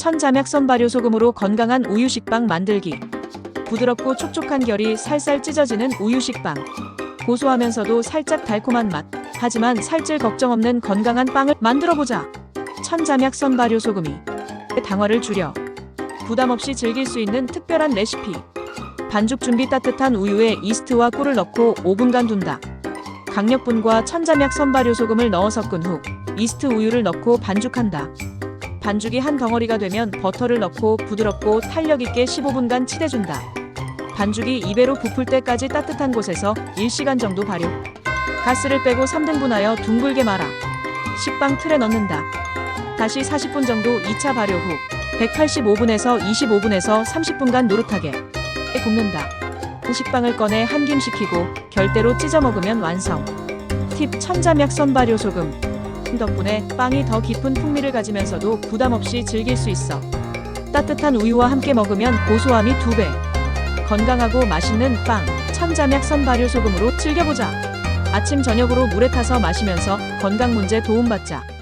천자맥 선 발효 소금으로 건강한 우유 식빵 만들기. 부드럽고 촉촉한 결이 살살 찢어지는 우유 식빵. 고소하면서도 살짝 달콤한 맛. 하지만 살찔 걱정 없는 건강한 빵을 만들어 보자. 천자맥 선 발효 소금이 당화를 줄여 부담 없이 즐길 수 있는 특별한 레시피. 반죽 준비 따뜻한 우유에 이스트와 꿀을 넣고 5분간 둔다. 강력분과 천자맥 선발효 소금을 넣어 섞은 후 이스트 우유를 넣고 반죽한다. 반죽이 한 덩어리가 되면 버터를 넣고 부드럽고 탄력 있게 15분간 치대준다. 반죽이 입에로 부풀 때까지 따뜻한 곳에서 1시간 정도 발효. 가스를 빼고 3등분하여 둥글게 말아. 식빵 틀에 넣는다. 다시 40분 정도 2차 발효 후 185분에서 25분에서 30분간 노릇하게 굽는다. 식빵을 꺼내 한김 식히고 결대로 찢어 먹으면 완성. 팁 천자맥 선발효 소금. 덕분에 빵이 더 깊은 풍미를 가지면서도 부담 없이 즐길 수 있어. 따뜻한 우유와 함께 먹으면 고소함이 두 배. 건강하고 맛있는 빵, 천자맥 선 발효 소금으로 즐겨보자. 아침 저녁으로 물에 타서 마시면서 건강 문제 도움받자.